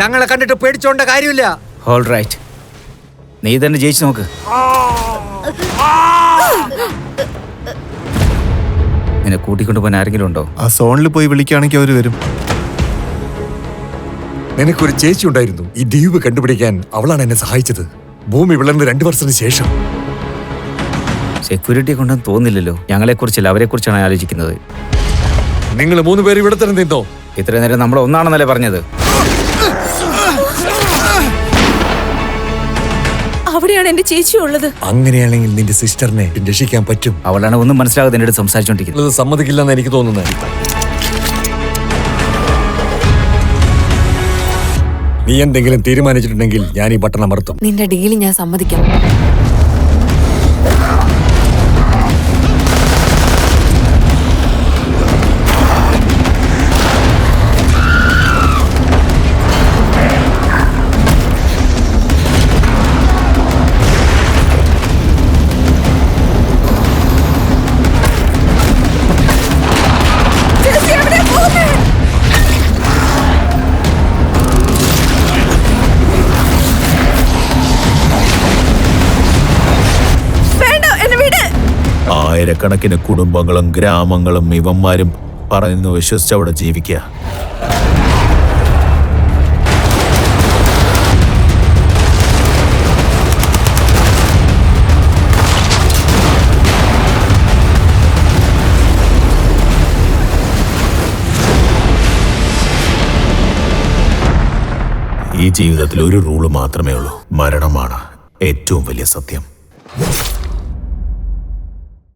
ഞങ്ങളെ കണ്ടിട്ട് പേടിച്ചോണ്ട കാര്യമില്ല. ഓൾ റൈറ്റ് നീ തന്നെ ജയിച്ചു നോക്ക്. നിന്നെ കൂട്ടിക്കൊണ്ടു പോകാൻ ആരെങ്കിലും ഉണ്ടോ? ആ സോണിൽ പോയി വിളിക്കുകയാണെങ്കിൽ അവർ വരും. നിനക്കൊരു ചേച്ചി ഉണ്ടായിരുന്നു. ഈ ദ്വീപ് കണ്ടുപിടിക്കാൻ അവളാണ് എന്നെ സഹായിച്ചത്. ഭൂമി വിളർന്ന് രണ്ടു വർഷത്തിന് ശേഷം. സെക്യൂരിറ്റി കൊണ്ടൊന്നും തോന്നില്ലല്ലോ. ഞങ്ങളെ കുറിച്ചല്ല അവരെ കുറിച്ചാണ് ആലോചിക്കുന്നത്. നിങ്ങൾ മൂന്ന് പേര് ഇവിടെ തന്നെ നിന്നോ? ഇത്രയും നേരം നമ്മൾ ഒന്നാണെന്നല്ലേ പറഞ്ഞത്? അവിടെയാണ് എന്റെ ചേച്ചി ഉള്ളത്. അങ്ങനെയാണെങ്കിൽ നിന്റെ സിസ്റ്ററിനെ രക്ഷിക്കാൻ പറ്റും. അവളാണ് ഒന്നും മനസ്സിലാകാതെ എന്നോട് അടുത്ത് സംസാരിച്ചുകൊണ്ടിരിക്കുന്നത് സമ്മതിക്കില്ലെന്ന് എനിക്ക് തോന്നുന്നു നീ എന്തെങ്കിലും തീരുമാനിച്ചിട്ടുണ്ടെങ്കിൽ ഞാൻ ഈ ബട്ടൺ അമർത്തും. നിന്റെ ഡീൽ ഞാൻ സമ്മതിക്കാം. ആയിരക്കണക്കിന് കുടുംബങ്ങളും ഗ്രാമങ്ങളും ഇവന്മാരും പറഞ്ഞു വിശ്വസിച്ച് അവിടെ ജീവിക്കുക. ഈ ജീവിതത്തിൽ ഒരു റൂൾ മാത്രമേ ഉള്ളൂ. മരണമാണ് ഏറ്റവും വലിയ സത്യം.